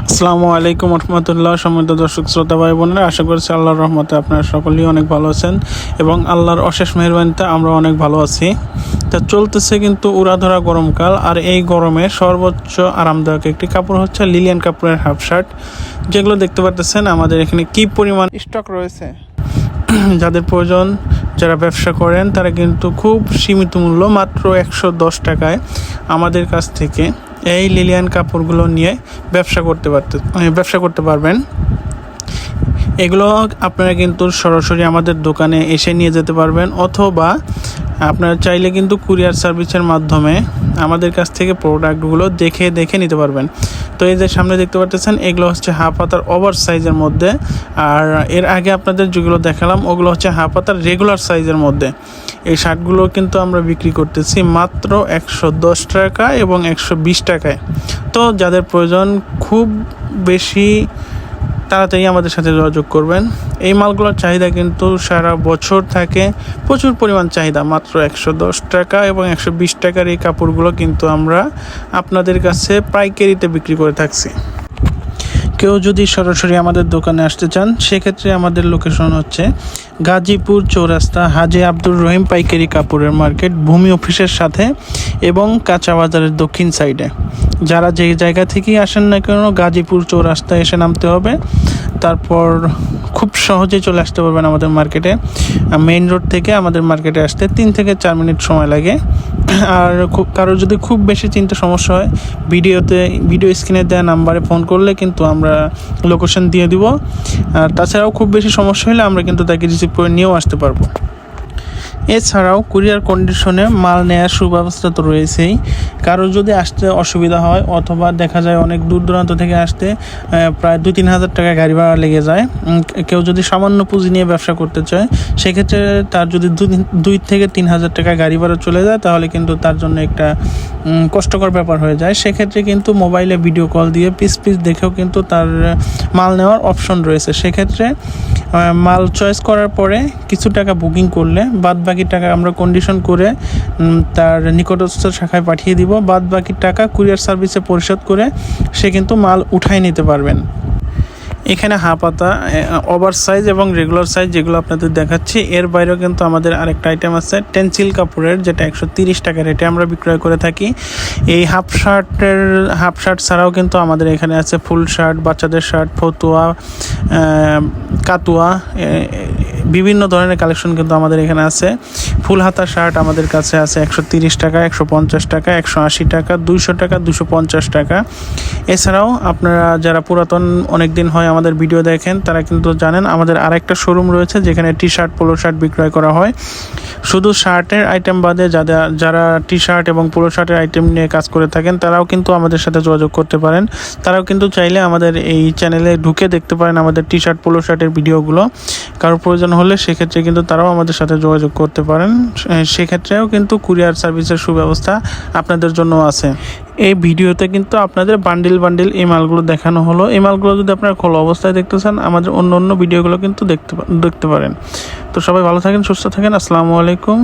আসসালামু আলাইকুম রহমতুল্লাহ সমৃদ্ধ দর্শক শ্রোতা ভাই বোনেরা আশা করছি আল্লাহর রহমতে আপনারা সকলেই অনেক ভালো আছেন এবং আল্লাহর অশেষ মেহরবানিতে আমরা অনেক ভালো আছি। তা চলতেছে কিন্তু উড়াধরা গরমকাল আর এই গরমে সর্বোচ্চ আরামদায়ক একটি কাপড় হচ্ছে লিলিয়ান কাপড়ের হাফ শার্ট যেগুলো দেখতে পাচ্ছেন আমাদের এখানে কি পরিমাণ স্টক রয়েছে। যাদের প্রয়োজন যারা ব্যবসা করেন তারা কিন্তু খুব সীমিত মূল্য মাত্র একশো দশ টাকায় আমাদের কাছ থেকে। এই লিলিয়ান কাপড়গুলো নিয়ে ব্যবসা করতে পারতে ব্যবসা করতে পারবেন। এগুলো আপনারা কিন্তু সরাসরি আমাদের দোকানে এসে নিয়ে যেতে পারবেন, অথবা আপনারা চাইলে কিন্তু কুরিয়ার সার্ভিসের মাধ্যমে আমাদের কাছ থেকে প্রোডাক্টগুলো দেখে দেখে নিতে পারবেন। তো এই যে সামনে দেখতে পাচ্ছেন এগুলো হচ্ছে হাফ হাতার ওভার সাইজের মধ্যে। আর এর আগে আপনাদের যেগুলো দেখালাম, ওগুলো হচ্ছে হাফ হাতার রেগুলার সাইজের মধ্যে। এই শার্টগুলো কিন্তু আমরা বিক্রি করতেছি মাত্র একশো দশ টাকা এবং একশো বিশ টাকায়। তো যাদের প্রয়োজন খুব বেশি তাড়াতাড়ি আমাদের সাথে যোগাযোগ করবেন। এই মালগুলোর চাহিদা কিন্তু সারা বছর থাকে। প্রচুর পরিমাণ চাহিদা, মাত্র একশো দশ টাকা এবং একশো বিশ টাকার এই কাপড়গুলো কিন্তু আমরা আপনাদের কাছে পাইকারিতে বিক্রি করে থাকছি। কেউ যদি সরাসরি আমাদের দোকানে আসতে চান, সেক্ষেত্রে আমাদের লোকেশন হচ্ছে গাজীপুর চৌরাস্তা হাজি আব্দুর রহিম পাইকারি কাপড়ের মার্কেট, ভূমি অফিসের সাথে এবং কাঁচা বাজারের দক্ষিণ সাইডে। যারা যে জায়গা থেকেই আসেন না কেন, গাজীপুর চৌরাস্তা এসে নামতে হবে। তারপর খুব সহজেই চলে আসতে পারবেন আমাদের মার্কেটে। মেইন রোড থেকে আমাদের মার্কেটে আসতে তিন থেকে চার মিনিট সময় লাগে। আর খুব, কারোর যদি খুব বেশি চিন্তা সমস্যা হয়, ভিডিওতে, ভিডিও স্ক্রিনে দেওয়া নাম্বারে ফোন করলে কিন্তু আমরা লোকেশন দিয়ে দিব। আর তাছাড়াও খুব বেশি সমস্যা হলে আমরা কিন্তু তাকে রিসিভ করে নিয়েও আসতে পারব। এছাড়াও কুরিয়ার কন্ডিশনে মাল নেওয়ার সুব্যবস্থা তো রয়েছেই। কারও যদি আসতে অসুবিধা হয় অথবা দেখা যায় অনেক দূর দূরান্ত থেকে আসতে প্রায় দু তিন হাজার টাকা গাড়ি ভাড়া লেগে যায়। কেউ যদি সামান্য পুঁজি নিয়ে ব্যবসা করতে চায়, সেক্ষেত্রে তার যদি দুই- থেকে তিন হাজার টাকা গাড়ি ভাড়া চলে যায়, তাহলে কিন্তু তার জন্য একটা কষ্টকর ব্যাপার হয়ে যায়। সেক্ষেত্রে কিন্তু মোবাইলে ভিডিও কল দিয়ে পিস পিস দেখেও কিন্তু তার মাল নেওয়ার অপশন রয়েছে। সেক্ষেত্রে মাল চয়েস করার পরে কিছু টাকা বুকিং করলে বাদ বাকি টাকা আমরা কন্ডিশন করে তার নিকটস্থ শাখায় পাঠিয়ে দিব। বাদ বাকি টাকা কুরিয়ার সার্ভিসে পরিশোধ করে সে কিন্তু মাল উঠাই নিতে পারবেন। এখানে হাফাতা ওভার সাইজ এবং রেগুলার সাইজ যেগুলো আপনাদের দেখাচ্ছি, এর বাইরেও কিন্তু আমাদের আরেকটা আইটেম আছে, টেন্সিল কাপড়ের, যেটা একশো তিরিশ টাকা রেটে আমরা বিক্রয় করে থাকি। এই হাফ শার্টের, হাফ শার্ট ছাড়াও কিন্তু আমাদের এখানে আছে ফুল শার্ট, বাচ্চাদের শার্ট, ফতুয়া কাতুয়া বিভিন্ন ধরনের কালেকশন কিন্তু আমাদের এখানে আছে। ফুল হাতা শার্ট আমাদের কাছে আছে একশো তিরিশ টাকা, একশো পঞ্চাশ টাকা, একশো আশি টাকা, দুইশো টাকা দুশো পঞ্চাশ টাকা। এছাড়াও আপনারা যারা পুরাতন অনেক দিন হয় আমাদের ভিডিও দেখেন, তারা কিন্তু জানেন আমাদের আরেকটা শোরুম রয়েছে যেখানে টি শার্ট পোলো শার্ট বিক্রয় করা হয়। শুধু শার্টের আইটেম বাদে যারা যারা টি শার্ট এবং পোলো শার্টের আইটেম নিয়ে কাজ করে থাকেন, তারাও কিন্তু আমাদের সাথে যোগাযোগ করতে পারেন। তারাও কিন্তু চাইলে আমাদের এই চ্যানেলে ঢুকে দেখতে পারেন আমাদের টি শার্ট পোলো শার্টের ভিডিওগুলো। কারোর প্রয়োজন হলে সেক্ষেত্রে কিন্তু তারাও আমাদের সাথে যোগাযোগ করতে পারেন। সেক্ষেত্রেও কিন্তু কুরিয়ার সার্ভিসের সুব্যবস্থা আপনাদের জন্য আছে। এই ভিডিওতে কিন্তু আপনাদের বান্ডিল বান্ডিল এই মালগুলো দেখানো হলো। এই মালগুলো যদি আপনারা খোলা অবস্থায় দেখতে চান, আমাদের অন্য অন্য ভিডিওগুলো কিন্তু দেখতে দেখতে পারেন। তো সবাই ভালো থাকেন, সুস্থ থাকেন। আসসালামু আলাইকুম।